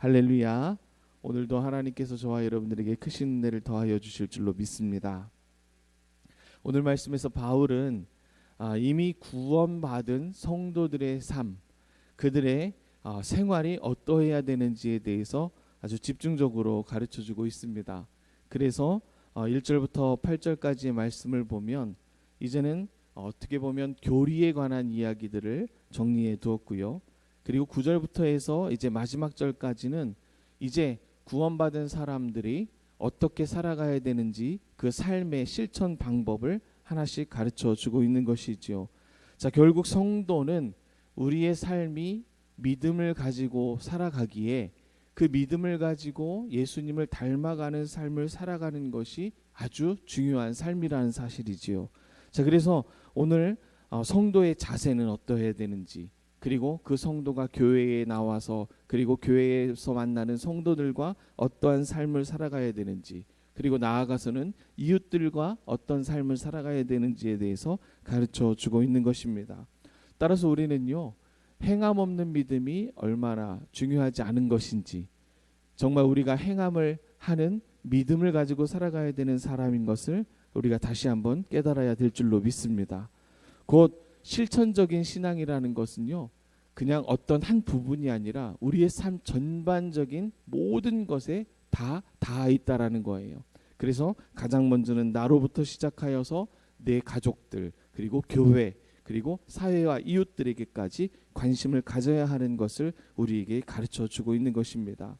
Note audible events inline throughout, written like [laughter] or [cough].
할렐루야. 오늘도 하나님께서 저와 여러분들에게 크신 은혜를 더하여 주실 줄로 믿습니다. 오늘 말씀에서 바울은 아, 이미 구원받은 성도들의 삶, 그들의 아, 생활이 어떠해야 되는지에 대해서 아주 집중적으로 가르쳐 주고 있습니다. 그래서 어, 1절부터 8절까지의 말씀을 보면 이제는 어떻게 보면 교리에 관한 이야기들을 정리해 두었고요. 그리고 9절부터 해서 이제 마지막 절까지는 이제 구원받은 사람들이 어떻게 살아가야 되는지 그 삶의 실천 방법을 하나씩 가르쳐 주고 있는 것이지요. 자, 결국 성도는 우리의 삶이 믿음을 가지고 살아가기에 그 믿음을 가지고 예수님을 닮아가는 삶을 살아가는 것이 아주 중요한 삶이라는 사실이지요. 자, 그래서 오늘 어, 성도의 자세는 어떠해야 되는지 그리고 그 성도가 교회에 나와서 그리고 교회에서 만나는 성도들과 어떠한 삶을 살아가야 되는지 그리고 나아가서는 이웃들과 어떤 삶을 살아가야 되는지에 대해서 가르쳐 주고 있는 것입니다. 따라서 우리는요. 행함 없는 믿음이 얼마나 중요하지 않은 것인지 정말 우리가 행함을 하는 믿음을 가지고 살아가야 되는 사람인 것을 우리가 다시 한번 깨달아야 될 줄로 믿습니다. 곧 실천적인 신앙이라는 것은요. 그냥 어떤 한 부분이 아니라 우리의 삶 전반적인 모든 것에 다 닿아 있다라는 거예요. 그래서 가장 먼저는 나로부터 시작하여서 내 가족들 그리고 교회 그리고 사회와 이웃들에게까지 관심을 가져야 하는 것을 우리에게 가르쳐 주고 있는 것입니다.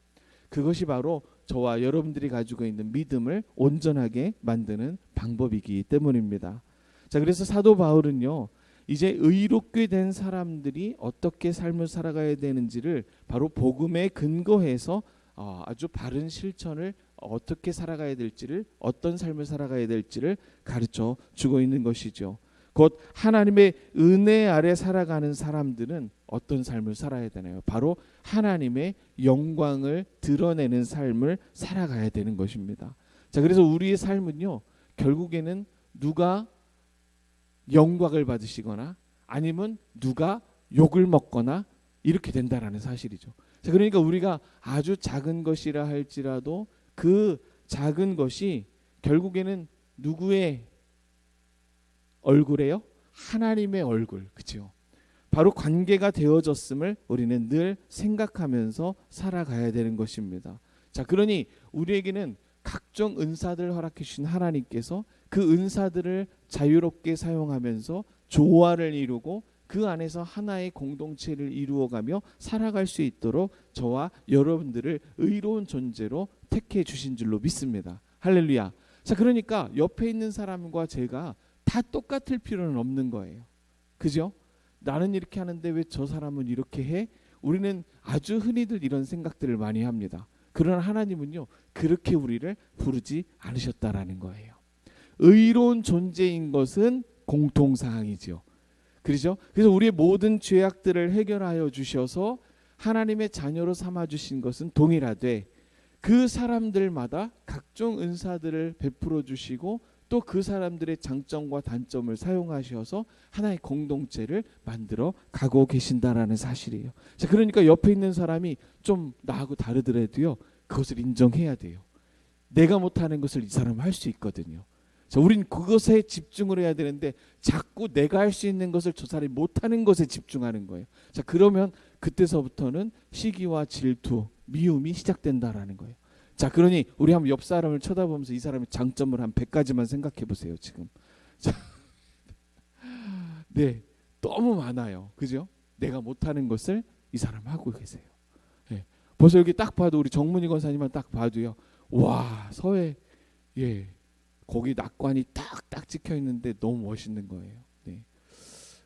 그것이 바로 저와 여러분들이 가지고 있는 믿음을 온전하게 만드는 방법이기 때문입니다. 자, 그래서 사도 바울은요. 이제 의롭게 된 사람들이 어떻게 삶을 살아가야 되는지를 바로 복음에 근거해서 어, 아주 바른 실천을 어떻게 살아가야 될지를 어떤 삶을 살아가야 될지를 가르쳐 주고 있는 것이죠. 곧 하나님의 은혜 아래 살아가는 사람들은 어떤 삶을 살아야 되나요? 바로 하나님의 영광을 드러내는 삶을 살아가야 되는 것입니다. 자, 그래서 우리의 삶은요. 결국에는 누가 영광을 받으시거나 아니면 누가 욕을 먹거나 이렇게 된다라는 사실이죠. 자, 그러니까 우리가 아주 작은 것이라 할지라도 그 작은 것이 결국에는 누구의 얼굴에요? 하나님의 얼굴. 그죠? 바로 관계가 되어졌음을 우리는 늘 생각하면서 살아가야 되는 것입니다. 자, 그러니 우리에게는 각종 은사들을 허락해 주신 하나님께서 그 은사들을 자유롭게 사용하면서 조화를 이루고 그 안에서 하나의 공동체를 이루어가며 살아갈 수 있도록 저와 여러분들을 의로운 존재로 택해 주신 줄로 믿습니다. 할렐루야. 자, 그러니까 옆에 있는 사람과 제가 다 똑같을 필요는 없는 거예요. 그죠? 나는 이렇게 하는데 왜 저 사람은 이렇게 해? 우리는 아주 흔히들 이런 생각들을 많이 합니다. 그러나 하나님은요, 그렇게 우리를 부르지 않으셨다라는 거예요. 의로운 존재인 것은 공통 사항이죠. 그렇죠? 그래서 우리의 모든 죄악들을 해결하여 주셔서 하나님의 자녀로 삼아 주신 것은 동일하되 그 사람들마다 각종 은사들을 베풀어 주시고 또 그 사람들의 장점과 단점을 사용하셔서 하나의 공동체를 만들어 가고 계신다라는 사실이에요. 자, 그러니까 옆에 있는 사람이 좀 나하고 다르더라도요. 그것을 인정해야 돼요. 내가 못하는 것을 이 사람은 할 수 있거든요. 자, 우린 그것에 집중을 해야 되는데 자꾸 내가 할 수 있는 것을 저 사람이 못하는 것에 집중하는 거예요. 자, 그러면 그때서부터는 시기와 질투, 미움이 시작된다라는 거예요. 자, 그러니 우리 한번 옆 사람을 쳐다보면서 이 사람의 장점을 한 100가지만 생각해 보세요, 지금. [laughs] 자. 네. 너무 많아요. 그죠? 내가 못하는 것을 이 사람 하고 계세요. 예. 벌써 여기 딱 봐도 우리 정문희 권사님만 딱 봐도요. 와, 서해 예. 거기 낙관이 딱딱 찍혀 있는데 너무 멋있는 거예요. 네.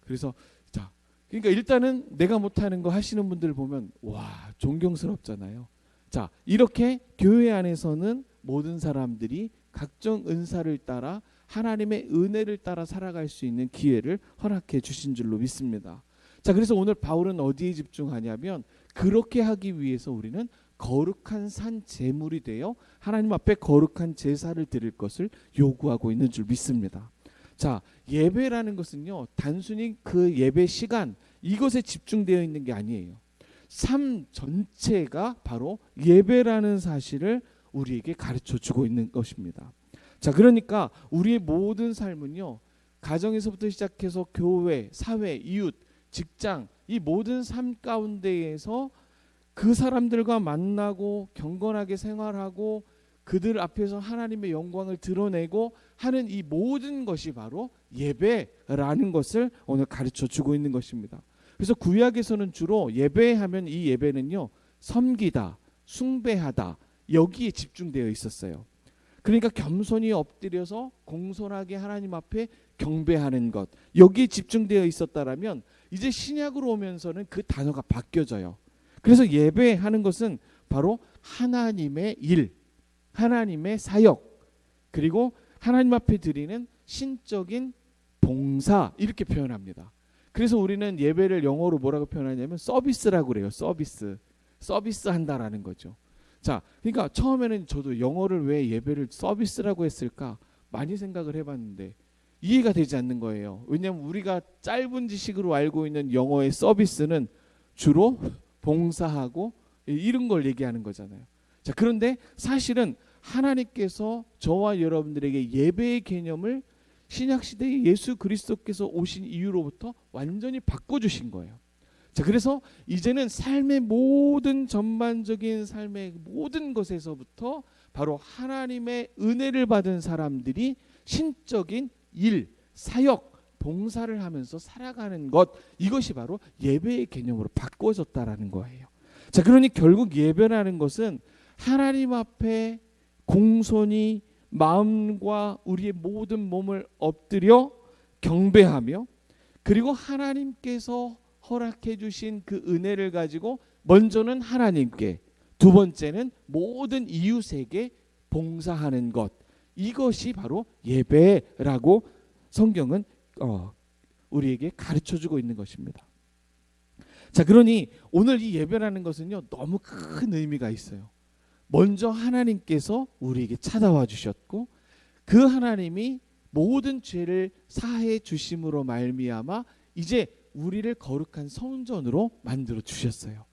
그래서 자, 그러니까 일단은 내가 못하는 거 하시는 분들 보면 와 존경스럽잖아요. 자, 이렇게 교회 안에서는 모든 사람들이 각종 은사를 따라 하나님의 은혜를 따라 살아갈 수 있는 기회를 허락해 주신 줄로 믿습니다. 자, 그래서 오늘 바울은 어디에 집중하냐면 그렇게 하기 위해서 우리는 거룩한 산 제물이 되어 하나님 앞에 거룩한 제사를 드릴 것을 요구하고 있는 줄 믿습니다. 자, 예배라는 것은요. 단순히 그 예배 시간 이것에 집중되어 있는 게 아니에요. 삶 전체가 바로 예배라는 사실을 우리에게 가르쳐 주고 있는 것입니다. 자, 그러니까 우리의 모든 삶은요. 가정에서부터 시작해서 교회, 사회, 이웃, 직장 이 모든 삶 가운데에서 그 사람들과 만나고 경건하게 생활하고 그들 앞에서 하나님의 영광을 드러내고 하는 이 모든 것이 바로 예배라는 것을 오늘 가르쳐 주고 있는 것입니다. 그래서 구약에서는 주로 예배하면 이 예배는요 섬기다, 숭배하다 여기에 집중되어 있었어요. 그러니까 겸손히 엎드려서 공손하게 하나님 앞에 경배하는 것 여기에 집중되어 있었다라면 이제 신약으로 오면서는 그 단어가 바뀌어져요. 그래서 예배하는 것은 바로 하나님의 일, 하나님의 사역, 그리고 하나님 앞에 드리는 신적인 봉사 이렇게 표현합니다. 그래서 우리는 예배를 영어로 뭐라고 표현하냐면 서비스라고 그래요. 서비스. 서비스 한다라는 거죠. 자, 그러니까 처음에는 저도 영어를 왜 예배를 서비스라고 했을까 많이 생각을 해봤는데 이해가 되지 않는 거예요. 왜냐하면 우리가 짧은 지식으로 알고 있는 영어의 서비스는 주로 봉사하고 이런 걸 얘기하는 거잖아요. 자, 그런데 사실은 하나님께서 저와 여러분들에게 예배의 개념을 신약 시대에 예수 그리스도께서 오신 이후로부터 완전히 바꿔 주신 거예요. 자, 그래서 이제는 삶의 모든 전반적인 삶의 모든 것에서부터 바로 하나님의 은혜를 받은 사람들이 신적인 일, 사역, 봉사를 하면서 살아가는 것 이것이 바로 예배의 개념으로 바꿔졌다라는 거예요. 자, 그러니 결국 예배라는 것은 하나님 앞에 공손히 마음과 우리의 모든 몸을 엎드려 경배하며 그리고 하나님께서 허락해 주신 그 은혜를 가지고 먼저는 하나님께 두 번째는 모든 이웃에게 봉사하는 것 이것이 바로 예배라고 성경은 어, 우리에게 가르쳐 주고 있는 것입니다. 자, 그러니 오늘 이 예배라는 것은요 너무 큰 의미가 있어요. 먼저 하나님께서 우리에게 찾아와 주셨고 그 하나님이 모든 죄를 사해 주심으로 말미암아 이제 우리를 거룩한 성전으로 만들어 주셨어요.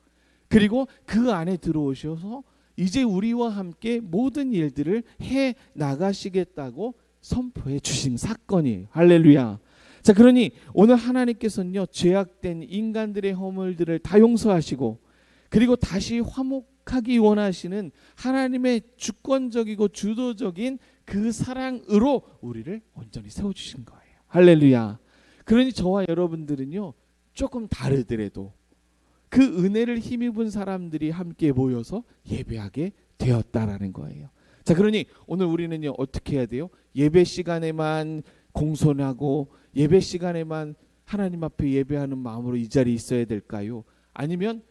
그리고 그 안에 들어오셔서 이제 우리와 함께 모든 일들을 해 나가시겠다고 선포해 주신 사건이에요. 할렐루야. 자, 그러니 오늘 하나님께서는요, 죄악된 인간들의 허물들을 다 용서하시고 그리고 다시 화목 하기 원하시는 하나님의 주권적이고 주도적인 그 사랑으로 우리를 온전히 세워 주신 거예요. 할렐루야. 그러니 저와 여러분들은요, 조금 다르더라도 그 은혜를 힘입은 사람들이 함께 모여서 예배하게 되었다라는 거예요. 자, 그러니 오늘 우리는요 어떻게 해야 돼요? 예배 시간에만 공손하고 예배 시간에만 하나님 앞에 예배하는 마음으로 이 자리에 있어야 될까요? 아니면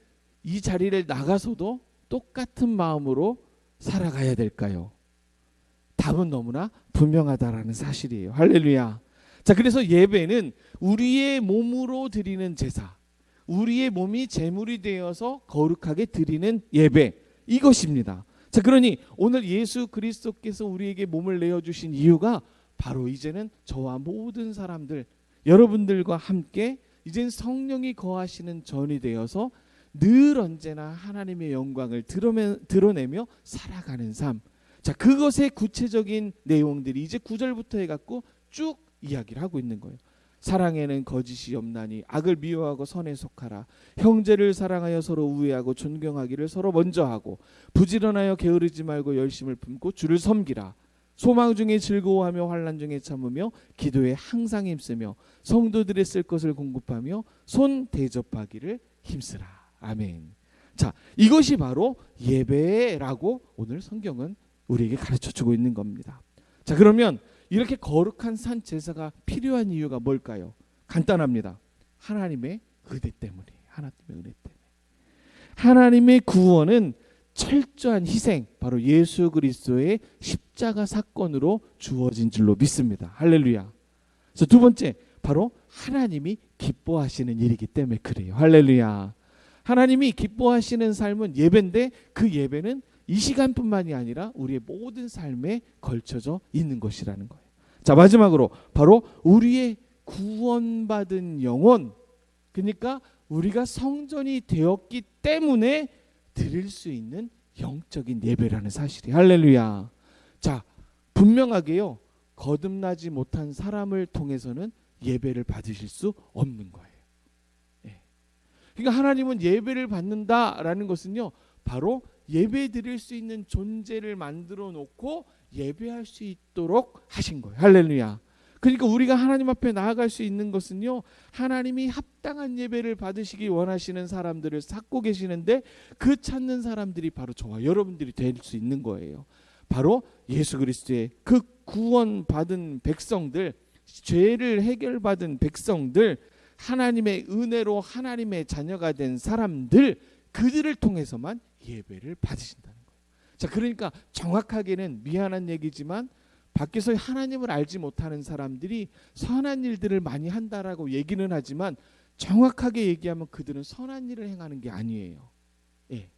이 자리를 나가서도 똑같은 마음으로 살아가야 될까요? 답은 너무나 분명하다라는 사실이에요. 할렐루야. 자, 그래서 예배는 우리의 몸으로 드리는 제사, 우리의 몸이 제물이 되어서 거룩하게 드리는 예배 이것입니다. 자, 그러니 오늘 예수 그리스도께서 우리에게 몸을 내어 주신 이유가 바로 이제는 저와 모든 사람들 여러분들과 함께 이젠 성령이 거하시는 전이 되어서 늘 언제나 하나님의 영광을 드러내며 살아가는 삶. 자, 그것의 구체적인 내용들이 이제 구절부터 해 갖고 쭉 이야기를 하고 있는 거예요. 사랑에는 거짓이 없나니 악을 미워하고 선에 속하라 형제를 사랑하여 서로 우애하고 존경하기를 서로 먼저 하고 부지런하여 게으르지 말고 열심을 품고 주를 섬기라 소망 중에 즐거워하며 환난 중에 참으며 기도에 항상 힘쓰며 성도들의 쓸 것을 공급하며 손 대접하기를 힘쓰라 아멘 자 이것이 바로 예배라고 오늘 성경은 우리에게 가르쳐 주고 있는 겁니다 자 그러면 이렇게 거룩한 산 제사가 필요한 이유가 뭘까요? 간단합니다. 하나님의 의대 때문이에요. 하나님의 은혜 때문에. 하나님의 구원은 철저한 희생, 바로 예수 그리스도의 십자가 사건으로 주어진 줄로 믿습니다. 할렐루야. 그래서 두 번째, 바로 하나님이 기뻐하시는 일이기 때문에 그래요. 할렐루야. 하나님이 기뻐하시는 삶은 예배인데 그 예배는 이 시간뿐만이 아니라 우리의 모든 삶에 걸쳐져 있는 것이라는 거예요. 자, 마지막으로 바로 우리의 구원받은 영혼 그러니까 우리가 성전이 되었기 때문에 드릴 수 있는 영적인 예배라는 사실이 할렐루야. 자, 분명하게요. 거듭나지 못한 사람을 통해서는 예배를 받으실 수 없는 거예요. 예. 그러니까 하나님은 예배를 받는다라는 것은요. 바로 예배 드릴 수 있는 존재를 만들어 놓고 예배할 수 있도록 하신 거예요. 할렐루야. 그러니까 우리가 하나님 앞에 나아갈 수 있는 것은요. 하나님이 합당한 예배를 받으시기 원하시는 사람들을 찾고 계시는데 그 찾는 사람들이 바로 저와 여러분들이 될 수 있는 거예요. 바로 예수 그리스도의 그 구원 받은 백성들, 죄를 해결받은 백성들, 하나님의 은혜로 하나님의 자녀가 된 사람들 그들을 통해서만 예배를 받으신다는 거예요. 자, 그러니까 정확하게는 미안한 얘기지만 밖에서 하나님을 알지 못하는 사람들이 선한 일들을 많이 한다라고 얘기는 하지만 정확하게 얘기하면 그들은 선한 일을 행하는 게 아니에요. 예.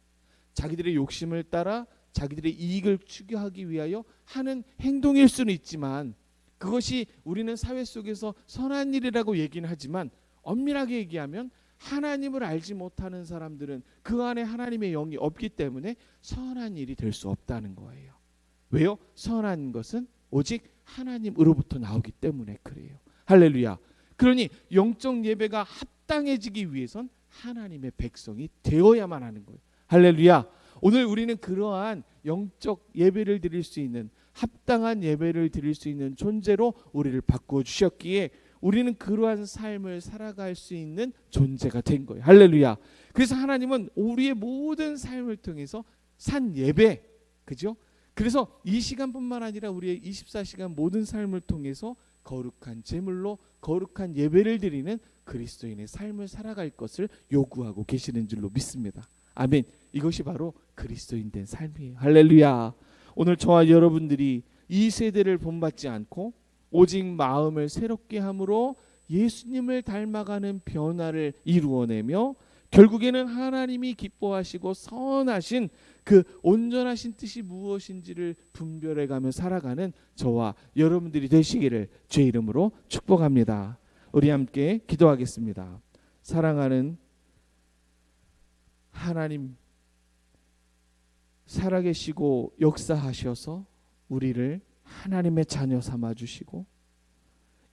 자기들의 욕심을 따라 자기들의 이익을 추구하기 위하여 하는 행동일 수는 있지만 그것이 우리는 사회 속에서 선한 일이라고 얘기는 하지만 엄밀하게 얘기하면 하나님을 알지 못하는 사람들은 그 안에 하나님의 영이 없기 때문에 선한 일이 될 수 없다는 거예요. 왜요? 선한 것은 오직 하나님으로부터 나오기 때문에 그래요. 할렐루야. 그러니 영적 예배가 합당해지기 위해선 하나님의 백성이 되어야만 하는 거예요. 할렐루야. 오늘 우리는 그러한 영적 예배를 드릴 수 있는 합당한 예배를 드릴 수 있는 존재로 우리를 바꾸어 주셨기에 우리는 그러한 삶을 살아갈 수 있는 존재가 된 거예요. 할렐루야. 그래서 하나님은 우리의 모든 삶을 통해서 산 예배, 그죠? 그래서 이 시간뿐만 아니라 우리의 24시간 모든 삶을 통해서 거룩한 제물로 거룩한 예배를 드리는 그리스도인의 삶을 살아갈 것을 요구하고 계시는 줄로 믿습니다. 아멘. 이것이 바로 그리스도인 된 삶이에요. 할렐루야. 오늘 저와 여러분들이 이 세대를 본받지 않고 오직 마음을 새롭게 함으로 예수님을 닮아가는 변화를 이루어내며 결국에는 하나님이 기뻐하시고 선하신 그 온전하신 뜻이 무엇인지를 분별해 가며 살아가는 저와 여러분들이 되시기를 주 이름으로 축복합니다. 우리 함께 기도하겠습니다. 사랑하는 하나님 살아계시고 역사하셔서 우리를 하나님의 자녀 삼아 주시고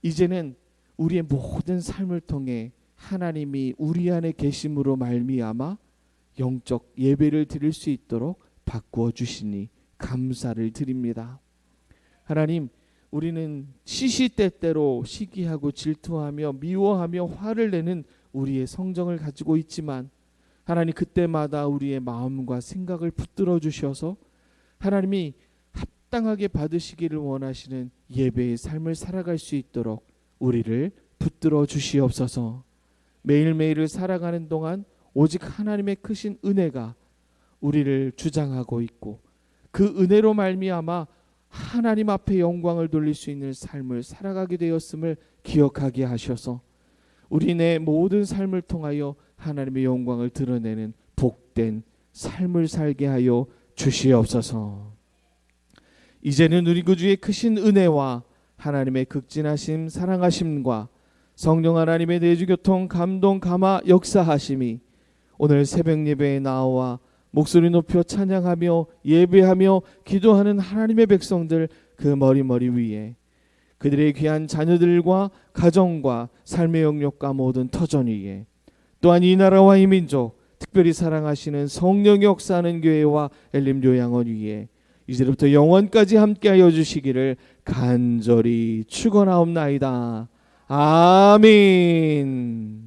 이제는 우리의 모든 삶을 통해 하나님이 우리 안에 계심으로 말미암아 영적 예배를 드릴 수 있도록 바꾸어 주시니 감사를 드립니다. 하나님, 우리는 시시때때로 시기하고 질투하며 미워하며 화를 내는 우리의 성정을 가지고 있지만 하나님 그때마다 우리의 마음과 생각을 붙들어 주셔서 하나님이 합당하게 받으시기를 원하시는 예배의 삶을 살아갈 수 있도록 우리를 붙들어 주시옵소서. 매일매일을 살아가는 동안 오직 하나님의 크신 은혜가 우리를 주장하고 있고 그 은혜로 말미암아 하나님 앞에 영광을 돌릴 수 있는 삶을 살아가게 되었음을 기억하게 하셔서 우리 내 모든 삶을 통하여 하나님의 영광을 드러내는 복된 삶을 살게 하여 주시옵소서. 이제는 우리 구주의 크신 은혜와 하나님의 극진하심 사랑하심과 성령 하나님의 내주교통 감동 감화 역사하심이 오늘 새벽 예배에 나와 목소리 높여 찬양하며 예배하며 기도하는 하나님의 백성들 그 머리머리 위에 그들의 귀한 자녀들과 가정과 삶의 영역과 모든 터전 위에 또한 이 나라와 이 민족 특별히 사랑하시는 성령이 역사하는 교회와 엘림 요양원 위에 이제부터 영원까지 함께하여 주시기를 간절히 축원하옵나이다. 아멘.